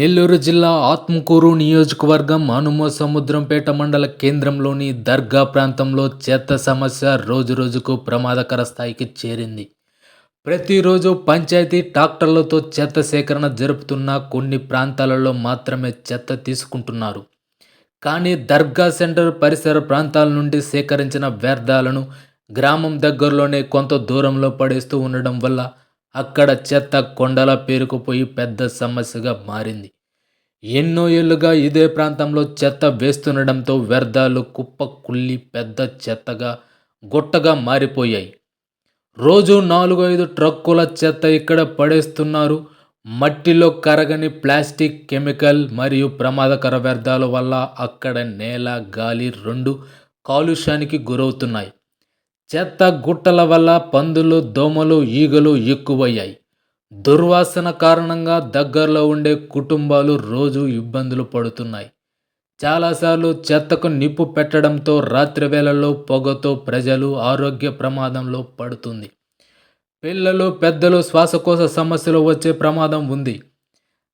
నెల్లూరు జిల్లా ఆత్మకూరు నియోజకవర్గం హనుమ సముద్రంపేట మండల కేంద్రంలోని దర్గా ప్రాంతంలో చెత్త సమస్య రోజురోజుకు ప్రమాదకర స్థాయికి చేరింది. ప్రతిరోజు పంచాయతీ ట్రాక్టర్లతో చెత్త సేకరణ జరుపుతున్న కొన్ని ప్రాంతాలలో మాత్రమే చెత్త తీసుకుంటున్నారు. కానీ దర్గా సెంటర్ పరిసర ప్రాంతాల నుండి సేకరించిన వ్యర్థాలను గ్రామం దగ్గరలోనే కొంత దూరంలో పడేస్తూ ఉండడం వల్ల అక్కడ చెత్త కొండలా పేరుకుపోయి పెద్ద సమస్యగా మారింది. ఎన్నో ఏళ్ళుగా ఇదే ప్రాంతంలో చెత్త వేస్తుండడంతో వ్యర్థాలు కుప్ప కుళ్ళి పెద్ద చెత్తగా గుట్టగా మారిపోయాయి. రోజు నాలుగు ఐదు ట్రక్కుల చెత్త ఇక్కడ పడేస్తున్నారు. మట్టిలో కరగని ప్లాస్టిక్ కెమికల్ మరియు ప్రమాదకర వ్యర్థాల వల్ల అక్కడ నేల గాలి రెండు కాలుష్యానికి గురవుతున్నాయి. చెత్త గుట్టల వల్ల పందులు దోమలు ఈగలు ఎక్కువయ్యాయి. దుర్వాసన కారణంగా దగ్గరలో ఉండే కుటుంబాలు రోజు ఇబ్బందులు పడుతున్నాయి. చాలాసార్లు చెత్తకు నిప్పు పెట్టడంతో రాత్రి వేళల్లో పొగతో ప్రజలు ఆరోగ్య ప్రమాదంలో పడుతుంది. పిల్లలు పెద్దలు శ్వాసకోశ సమస్యలు వచ్చే ప్రమాదం ఉంది.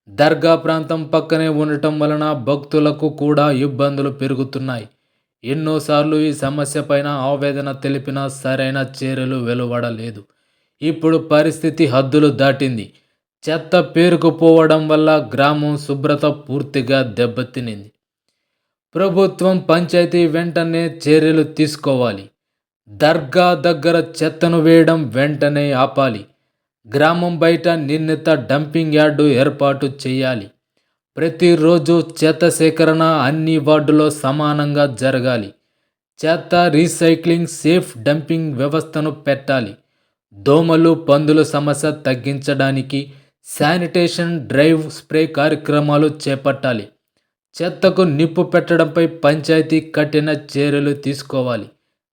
దర్గా ప్రాంతం పక్కనే ఉండటం వలన భక్తులకు కూడా ఇబ్బందులు పెరుగుతున్నాయి. ఎన్నోసార్లు ఈ సమస్య పైన ఆవేదన తెలిపినా సరైన చర్యలు వెలువడలేదు. ఇప్పుడు పరిస్థితి హద్దులు దాటింది. చెత్త పేరుకుపోవడం వల్ల గ్రామం శుభ్రత పూర్తిగా దెబ్బతినింది. ప్రభుత్వం పంచాయతీ వెంటనే చర్యలు తీసుకోవాలి. దర్గా దగ్గర చెత్తను వేయడం వెంటనే ఆపాలి. గ్రామం బయట నిర్ణీత డంపింగ్ యార్డు ఏర్పాటు చేయాలి. ప్రతిరోజు చెత్త సేకరణ అన్ని వార్డులో సమానంగా జరగాలి. చెత్త రీసైక్లింగ్ సేఫ్ డంపింగ్ వ్యవస్థను పెట్టాలి. దోమలు పందుల సమస్య తగ్గించడానికి శానిటేషన్ డ్రైవ్ స్ప్రే కార్యక్రమాలు చేపట్టాలి. చెత్తకు నిప్పు పెట్టడంపై పంచాయతీ కఠిన చర్యలు తీసుకోవాలి.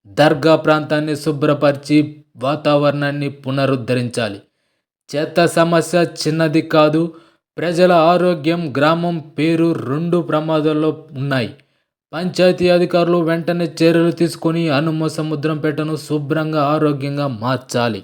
దర్గా ప్రాంతాన్ని శుభ్రపరిచి వాతావరణాన్ని పునరుద్ధరించాలి. చెత్త సమస్య చిన్నది కాదు ప్రజల ఆరోగ్యం గ్రామం పేరు రెండు ప్రమాదాల్లో ఉన్నాయి. పంచాయతీ అధికారులు వెంటనే చర్యలు తీసుకొని హనుమ సముద్రంపేటను శుభ్రంగా ఆరోగ్యంగా మార్చాలి.